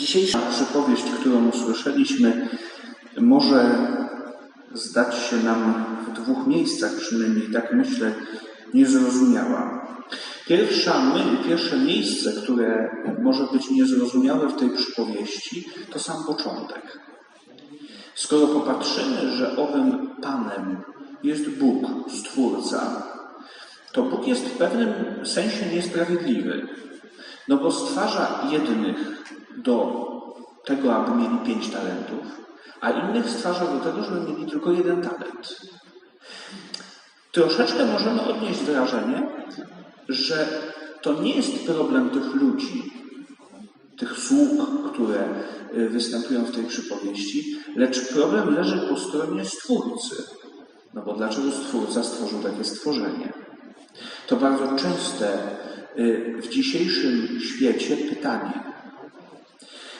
Dzisiejsza przypowieść, którą usłyszeliśmy, może zdać się nam w dwóch miejscach, przynajmniej tak myślę, niezrozumiała. Pierwsza my, pierwsze miejsce, które może być niezrozumiałe w tej przypowieści, to sam początek. Skoro popatrzymy, że owym Panem jest Bóg, Stwórca, to Bóg jest w pewnym sensie niesprawiedliwy, no bo stwarza jednych do tego, aby mieli pięć talentów, a innych stwarza do tego, żeby mieli tylko jeden talent. Troszeczkę możemy odnieść wrażenie, że to nie jest problem tych ludzi, tych sług, które y, występują w tej przypowieści, lecz problem leży po stronie Stwórcy. No bo dlaczego Stwórca stworzył takie stworzenie? To bardzo częste y, w dzisiejszym świecie pytanie.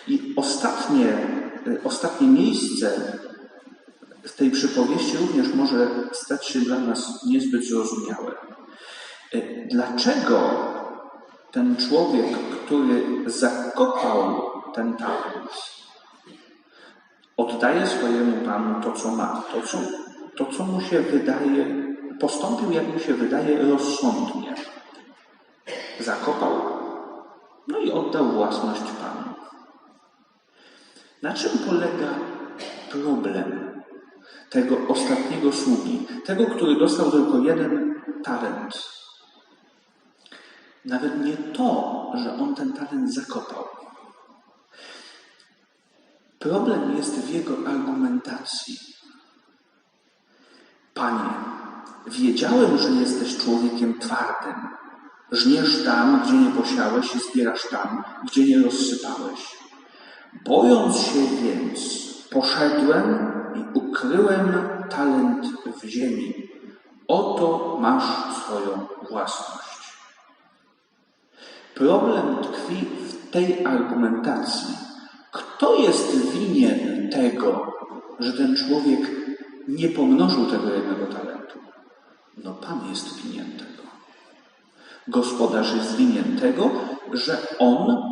I ostatnie, y, ostatnie miejsce w tej przypowieści również może stać się dla nas niezbyt zrozumiałe. Y, Dlaczego ten człowiek, który zakopał ten talent, oddaje swojemu Panu to, co ma, to, co, to, co mu się wydaje, postąpił, jak mu się wydaje, rozsądnie. Zakopał, no i oddał własność Panu. Na czym polega problem tego ostatniego sługi, tego, który dostał tylko jeden talent? Nawet nie to, że on ten talent zakopał. Problem jest w jego argumentacji. Panie, wiedziałem, że jesteś człowiekiem twardym. Żniesz tam, gdzie nie posiałeś i zbierasz tam, gdzie nie rozsypałeś. Bojąc się więc, poszedłem i ukryłem talent w ziemi. Oto masz swoją własność. Problem tkwi w tej argumentacji. Kto jest winien tego, że ten człowiek nie pomnożył tego jednego talentu? No Pan jest winien tego. Gospodarz jest winien tego, że on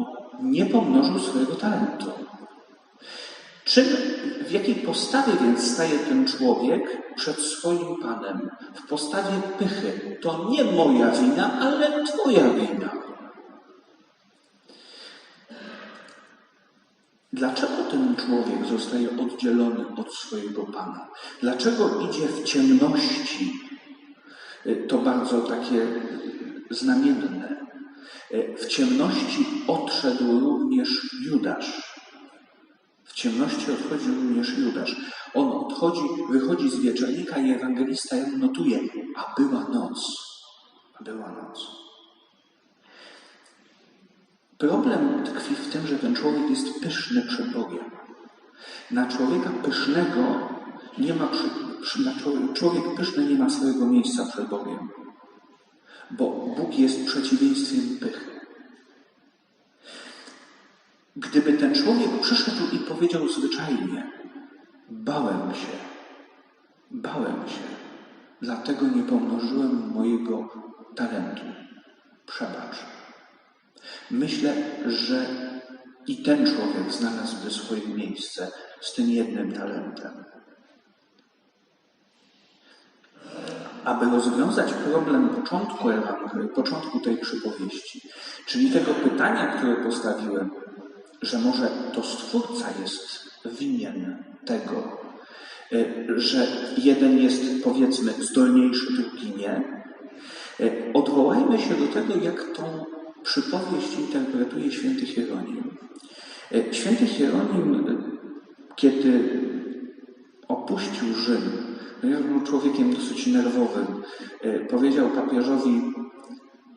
nie pomnożył swojego talentu. Czym, w jakiej postawie więc staje ten człowiek przed swoim Panem? W postawie pychy. To nie moja wina, ale Twoja wina. Dlaczego ten człowiek zostaje oddzielony od swojego Pana? Dlaczego idzie w ciemności? To bardzo takie znamienne. W ciemności odszedł również Judasz. W ciemności odchodzi również Judasz. On odchodzi, wychodzi z wieczornika i ewangelista Jan notuje, a była noc. A była noc. Problem tkwi w tym, że ten człowiek jest pyszny przed Bogiem. Na człowieka pysznego nie ma, przy, na człowiek, człowiek pyszny nie ma swojego miejsca przed Bogiem. Bo Bóg jest przeciwieństwem pychy. Gdyby ten człowiek przyszedł i powiedział zwyczajnie: Bałem się, bałem się, dlatego nie pomnożyłem mojego talentu. Przebacz. Myślę, że i ten człowiek znalazłby swoje miejsce z tym jednym talentem. Aby rozwiązać problem początku Ewangelii, początku tej przypowieści, czyli tego pytania, które postawiłem, że może to Stwórca jest winien tego, że jeden jest powiedzmy zdolniejszy, drugi nie, odwołajmy się do tego, jak tą przypowieść interpretuje święty Hieronim. Święty Hieronim, kiedy opuścił Rzym, ja był człowiekiem dosyć nerwowym, powiedział papieżowi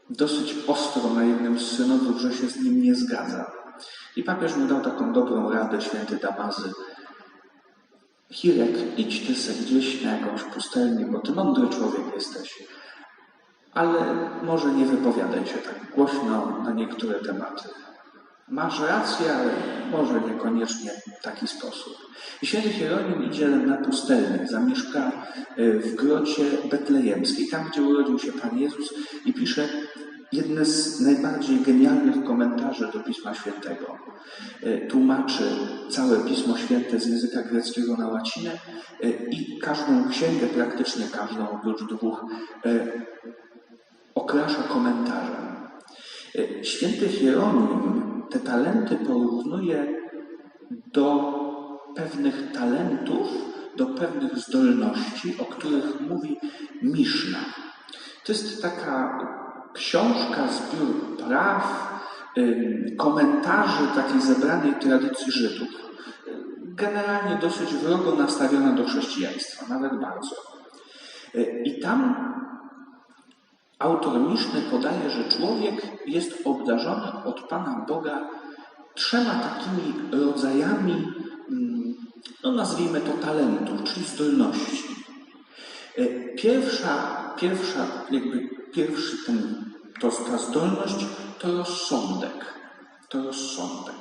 dosyć ostro na jednym z synodów, że się z nim nie zgadza. I papież mu dał taką dobrą radę, święty Damazy. Hirek, idź ty se gdzieś na jakąś pustelnię, bo ty mądry człowiek jesteś. Ale może nie wypowiadaj się tak głośno na niektóre tematy. Masz rację, ale może niekoniecznie w taki sposób. I święty Hieronim idzie na pustelnię, zamieszka w grocie betlejemskiej, tam gdzie urodził się Pan Jezus i pisze jedne z najbardziej genialnych komentarzy do Pisma Świętego. E, tłumaczy całe Pismo Święte z języka greckiego na łacinę e, i każdą księgę, praktycznie każdą oprócz dwóch, e, okrasza komentarzem. Święty Hieronim te talenty porównuje do pewnych talentów, do pewnych zdolności, o których mówi Miszna. To jest taka książka, zbiór praw, komentarzy takiej zebranej tradycji Żydów. Generalnie dosyć wrogo nastawiona do chrześcijaństwa, nawet bardzo. I tam autor Miszny podaje, że człowiek jest obdarzony od Pana Boga trzema takimi rodzajami, no nazwijmy to talentów, czyli zdolności. Pierwsza, pierwsza jakby Pierwszy ten, to, ta zdolność to rozsądek. To rozsądek.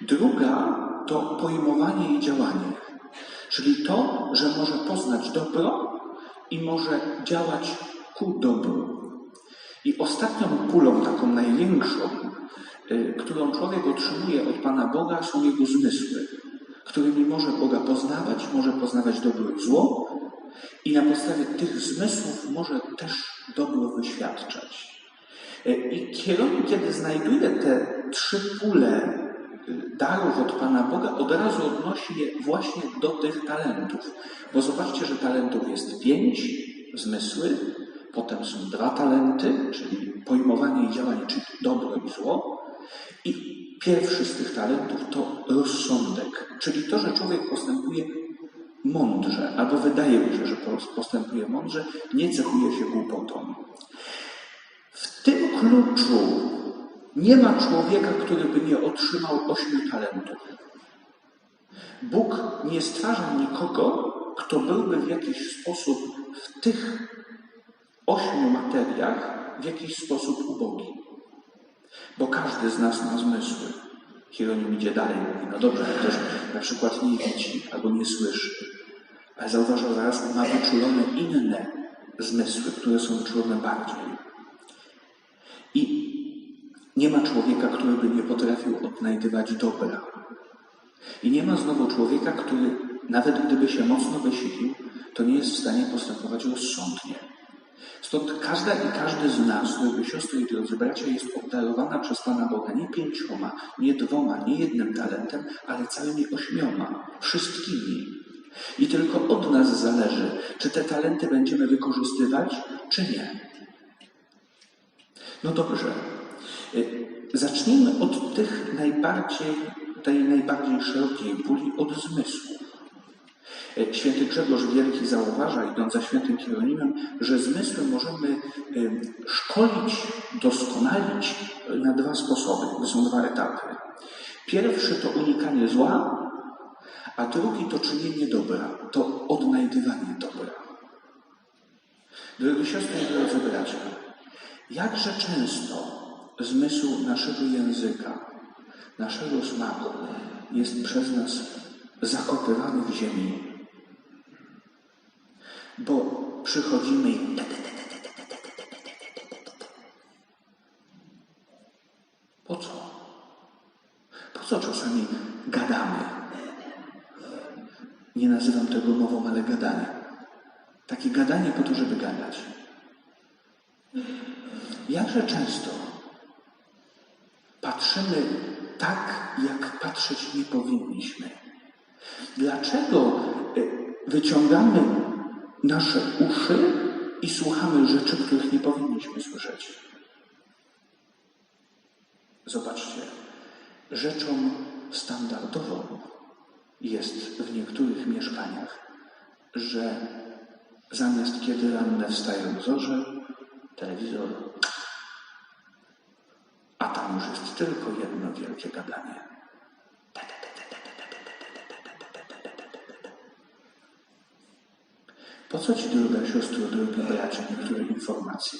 Druga to pojmowanie i działanie. Czyli to, że może poznać dobro i może działać ku dobru. I ostatnią kulą, taką największą, y, którą człowiek otrzymuje od Pana Boga, są jego zmysły, którymi może Boga poznawać, może poznawać dobro i zło, i na podstawie tych zmysłów może też dobro wyświadczać. E, I kiedy znajduje te trzy pule y, darów od Pana Boga, od razu odnosi je właśnie do tych talentów. Bo zobaczcie, że talentów jest pięć, zmysły, potem są dwa talenty, czyli pojmowanie i działanie, czyli dobro i zło. I pierwszy z tych talentów to rozsądek, czyli to, że człowiek postępuje mądrze, albo wydaje mi się, że postępuje mądrze, nie cechuje się głupotą. W tym kluczu nie ma człowieka, który by nie otrzymał ośmiu talentów. Bóg nie stwarza nikogo, kto byłby w jakiś sposób w tych ośmiu materiach w jakiś sposób ubogi. Bo każdy z nas ma zmysły. Hieronim idzie dalej, mówi, no dobrze, ktoś na przykład nie widzi albo nie słyszy, ale zauważa zaraz, ma wyczulone inne zmysły, które są wyczulone bardziej. I nie ma człowieka, który by nie potrafił odnajdywać dobra. I nie ma znowu człowieka, który nawet gdyby się mocno wysilił, to nie jest w stanie postępować rozsądnie. Stąd każda i każdy z nas, drogie siostry i drodzy bracia, jest obdarowana przez Pana Boga nie pięcioma, nie dwoma, nie jednym talentem, ale całymi ośmioma, wszystkimi. I tylko od nas zależy, czy te talenty będziemy wykorzystywać, czy nie. No dobrze. Y, zacznijmy od tych najbardziej, tej najbardziej szerokiej puli, od zmysłu. E, święty Grzegorz Wielki zauważa, idąc za świętym Hieronimem, że zmysły możemy e, szkolić, doskonalić na dwa sposoby. To są dwa etapy. Pierwszy to unikanie zła, a drugi to czynienie dobra, to odnajdywanie dobra. Drogie siostry i drodzy bracia, jakże często zmysł naszego języka, naszego smaku jest przez nas zakopywany w ziemi bo przychodzimy i po co? Po co czasami gadamy? Nie nazywam tego mową, ale gadanie. Takie gadanie po to, żeby gadać. Jakże często patrzymy tak, jak patrzeć nie powinniśmy. Dlaczego e, wyciągamy nasze uszy i słuchamy rzeczy, których nie powinniśmy słyszeć. Zobaczcie, rzeczą standardową jest w niektórych mieszkaniach, że zamiast kiedy ranne wstają zorze, telewizor, a tam już jest tylko jedno wielkie gadanie. Po co ci, droga siostro, drogi bracie, niektóre informacje?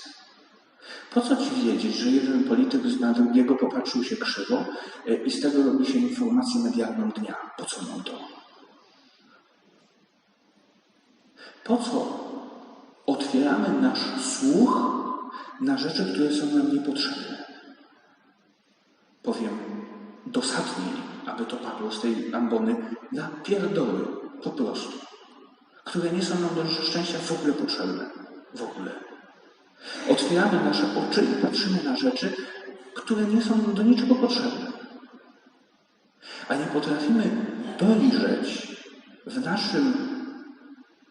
Po co ci wiedzieć, że jeden polityk na drugiego popatrzył się krzywo e, i z tego robi się informację medialną dnia? Po co nam to? Po co otwieramy nasz słuch na rzeczy, które są nam niepotrzebne. Powiem dosadniej, aby to padło z tej ambony, na pierdoły po prostu, które nie są nam do szczęścia w ogóle potrzebne. W ogóle. Otwieramy nasze oczy i patrzymy na rzeczy, które nie są do niczego potrzebne. A nie potrafimy dojrzeć w naszym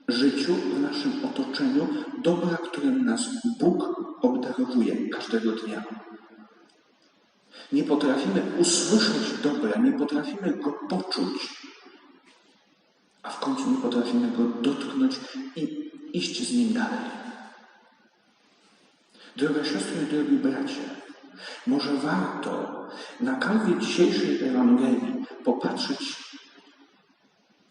życiu, w naszym otoczeniu dobra, którym nas Bóg obdarowuje każdego dnia. Nie potrafimy usłyszeć dobra, nie potrafimy go poczuć, a w końcu nie potrafimy go dotknąć i iść z nim dalej. Droga siostry i drogi bracie, może warto na kanwie dzisiejszej Ewangelii popatrzeć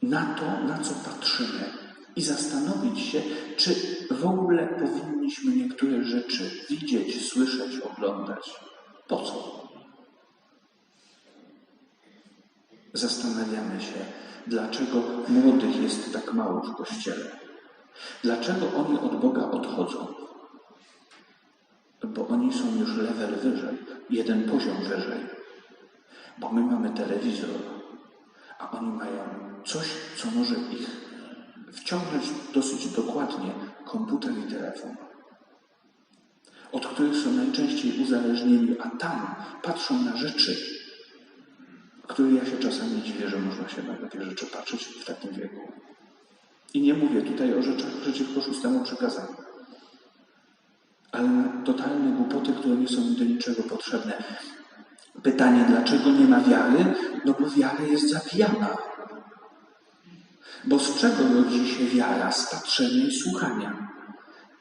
na to, na co patrzymy i zastanowić się, czy w ogóle powinniśmy niektóre rzeczy widzieć, słyszeć, oglądać. Po co? Zastanawiamy się, dlaczego młodych jest tak mało w kościele. Dlaczego oni od Boga odchodzą? Bo oni są już level wyżej, jeden poziom wyżej. Bo my mamy telewizor, a oni mają coś, co może ich wciągnąć dosyć dokładnie komputer i telefon, od których są najczęściej uzależnieni, a tam patrzą na rzeczy, które ja się czasami dziwię, że można się na takie rzeczy patrzeć w takim wieku. I nie mówię tutaj o rzeczach przeciwko szóstemu przekazaniu, ale totalne głupoty, które nie są do niczego potrzebne. Pytanie, dlaczego nie ma wiary? No bo wiara jest zabijana. Bo z czego rodzi się wiara? Z patrzenia i słuchania.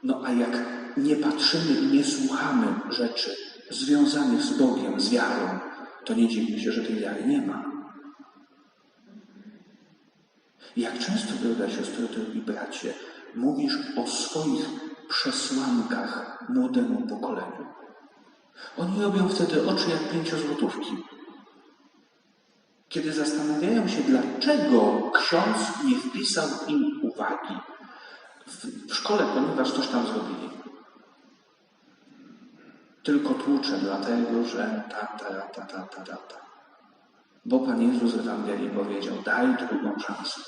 No a jak nie patrzymy i nie słuchamy rzeczy związanych z Bogiem, z wiarą, to nie dziwmy się, że tej wiary nie ma. Jak często, droga siostro, drogi bracie, mówisz o swoich przesłankach młodemu pokoleniu. Oni robią wtedy oczy jak pięciozłotówki. Kiedy zastanawiają się, dlaczego ksiądz nie wpisał im uwagi w, szkole, ponieważ coś tam zrobili. Tylko tłucze dlatego, że ta, ta, ta, ta, ta, ta, ta. Bo Pan Jezus w Ewangelii powiedział, daj drugą szansę.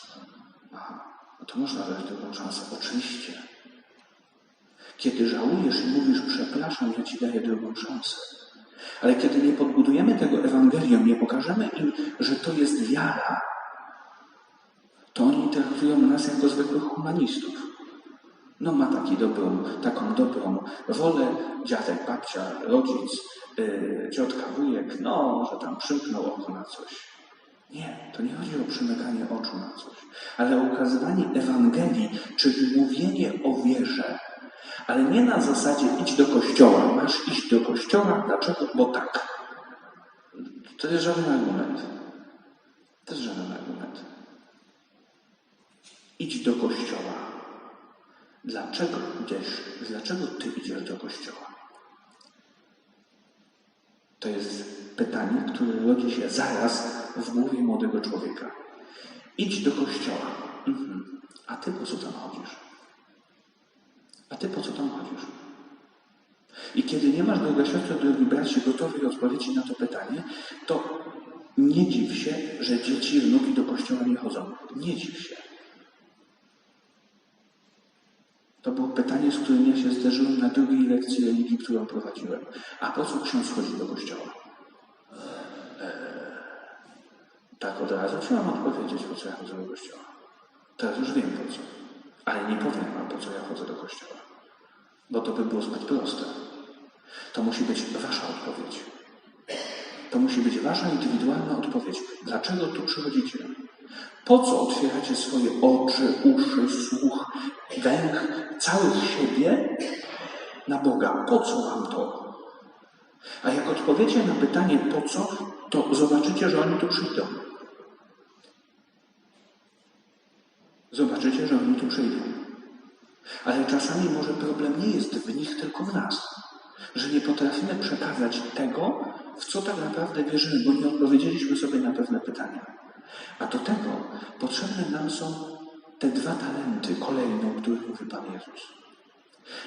Aha, no to można dać drugą szansę, oczywiście. Kiedy żałujesz i mówisz, przepraszam, ja Ci daję drugą szansę. Ale kiedy nie podbudujemy tego Ewangelium, nie pokażemy im, że to jest wiara, to oni traktują nas jako zwykłych humanistów. No ma taki dobrą, taką dobrą wolę, dziadek, babcia, rodzic, yy, ciotka, wujek, no, że tam przymknął oko na coś. Nie, to nie chodzi o przymykanie oczu na coś, ale o ukazywanie Ewangelii, czyli mówienie o wierze, ale nie na zasadzie idź do kościoła, masz iść do kościoła, dlaczego? Bo tak. To jest żaden argument. To jest żaden argument. Idź do kościoła. Dlaczego idziesz? Dlaczego ty idziesz do kościoła? To jest pytanie, które rodzi się zaraz w głowie młodego człowieka. Idź do kościoła. Mhm. A ty po co tam chodzisz? A ty po co tam chodzisz? I kiedy nie masz, droga siostro, drogi bracie, gotowej odpowiedzi na to pytanie, to nie dziw się, że dzieci, wnuki do kościoła nie chodzą. Nie dziw się. To pytanie, z którym ja się zderzyłem na drugiej lekcji religii, którą prowadziłem. A po co ksiądz chodzi do kościoła? Eee, tak od razu chciałam odpowiedzieć, po co ja chodzę do kościoła. Teraz już wiem po co. Ale nie powiem wam, po co ja chodzę do kościoła. Bo to by było zbyt proste. To musi być wasza odpowiedź. To musi być wasza indywidualna odpowiedź. Dlaczego tu przychodzicie? Po co otwieracie swoje oczy, uszy, słuch, węch, cały siebie na Boga? Po co wam to? A jak odpowiecie na pytanie po co, to zobaczycie, że oni tu przyjdą. Zobaczycie, że oni tu przyjdą. Ale czasami może problem nie jest w nich, tylko w nas. Że nie potrafimy przekazać tego, w co tak naprawdę wierzymy, bo nie odpowiedzieliśmy sobie na pewne pytania. A do tego potrzebne nam są te dwa talenty kolejne, o których mówi Pan Jezus.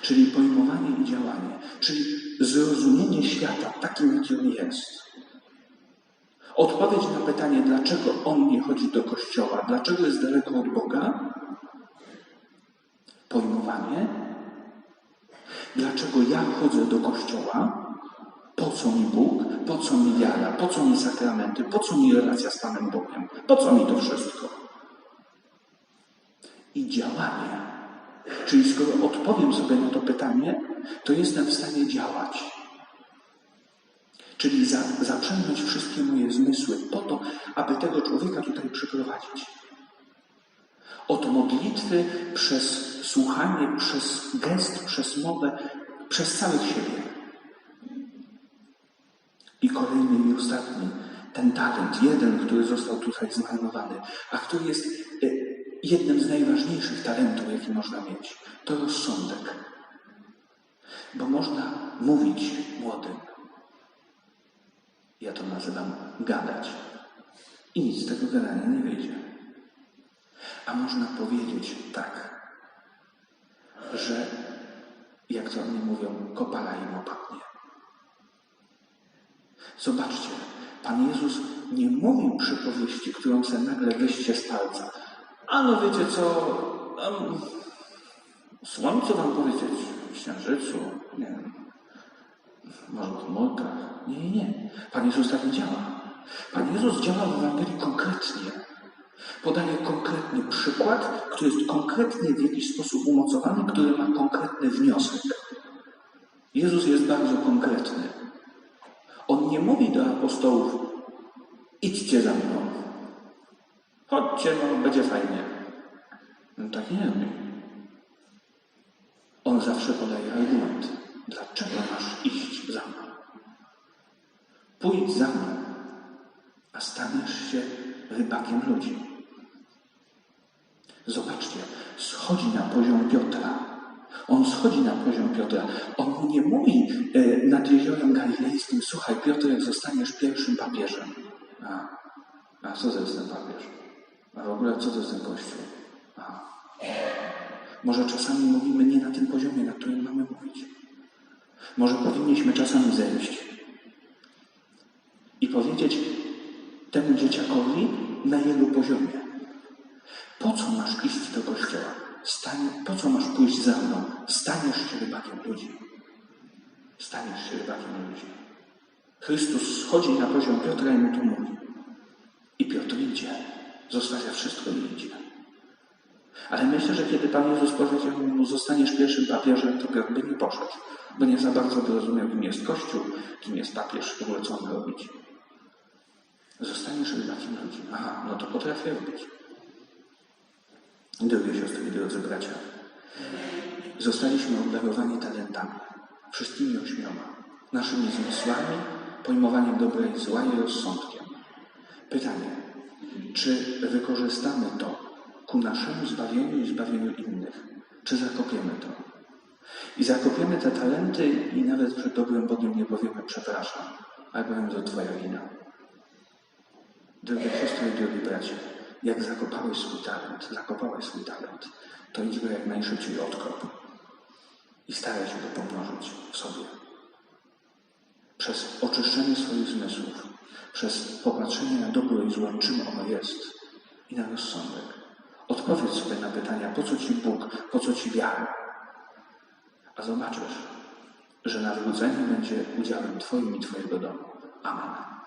Czyli pojmowanie i działanie, czyli zrozumienie świata takim, jaki on jest. Odpowiedź na pytanie, dlaczego on nie chodzi do kościoła, dlaczego jest daleko od Boga. Pojmowanie, dlaczego ja chodzę do kościoła, po co mi Bóg, po co mi wiara, po co mi sakramenty, po co mi relacja z Panem Bogiem, po co mi to wszystko. I działanie. Czyli skoro odpowiem sobie na to pytanie, to jestem w stanie działać. Czyli za, zaprzęgnąć wszystkie moje zmysły po to, aby tego człowieka tutaj przyprowadzić. Od modlitwy przez słuchanie, przez gest, przez mowę, przez całych siebie. I kolejny i ostatni, ten talent, jeden, który został tutaj zmarnowany, a który jest e, jednym z najważniejszych talentów, jaki można mieć, to rozsądek. Bo można mówić młodym, ja to nazywam gadać. I nic z tego gadania nie wyjdzie. A można powiedzieć tak, że jak to oni mówią, kopala im opadnie. Zobaczcie, Pan Jezus nie mówił przypowieści, którą sobie nagle wyście z palca. A no wiecie co, um, słońcu wam powiedzieć, księżycu, nie wiem, może chmurkach. Nie, nie, nie. Pan Jezus tak nie działa. Pan Jezus działa w Ewangelii konkretnie. Podaje konkretny przykład, który jest konkretnie w jakiś sposób umocowany, który ma konkretny wniosek. Jezus jest bardzo konkretny. On nie mówi do apostołów, idźcie za mną. Chodźcie, no będzie fajnie. No tak nie robi. On zawsze podaje argument. Dlaczego masz iść za mną? Pójdź za mną, a staniesz się rybakiem ludzi. Zobaczcie, schodzi na poziom Piotra. On schodzi na poziom Piotra. On nie mówi e, nad jeziorem galilejskim, słuchaj Piotr, jak zostaniesz pierwszym papieżem. A, a co to jest papież? A w ogóle co to jest ten kościół? A. Może czasami mówimy nie na tym poziomie, na którym mamy mówić. Może powinniśmy czasami zejść i powiedzieć temu dzieciakowi na jego poziomie. Po co masz iść do kościoła? Stań, po co masz pójść za mną? Staniesz się rybakiem ludzi. Staniesz się rybakiem ludzi. Chrystus schodzi na poziom Piotra i mu to mówi. I Piotr idzie. Zostawia wszystko i idzie. Ale myślę, że kiedy Pan Jezus powiedział mu, zostaniesz pierwszym papieżem, to Piotr by nie poszedł, bo nie za bardzo by rozumiał, kim jest Kościół, kim jest papież, w ogóle co on robić. Zostaniesz rybakiem ludzi. Aha, no to potrafię robić. Drogie siostry i drodzy bracia, zostaliśmy obdarowani talentami, wszystkimi ośmioma, naszymi zmysłami, pojmowaniem dobra i zła i rozsądkiem. Pytanie, czy wykorzystamy to ku naszemu zbawieniu i zbawieniu innych? Czy zakopiemy to? I zakopiemy te talenty i nawet przed dobrym Bogiem nie powiemy przepraszam, ale powiem, to Twoja wina. Drogie siostry i drogi bracia, jak zakopałeś swój talent, zakopałeś swój talent, to idź go jak najszybciej odkop i staraj się go pomnożyć w sobie. Przez oczyszczenie swoich zmysłów, przez popatrzenie na dobro i zło, czym ono jest i na rozsądek. Odpowiedz sobie na pytania, po co Ci Bóg, po co Ci wiara. A zobaczysz, że nawrócenie będzie udziałem Twoim i Twojego domu. Amen.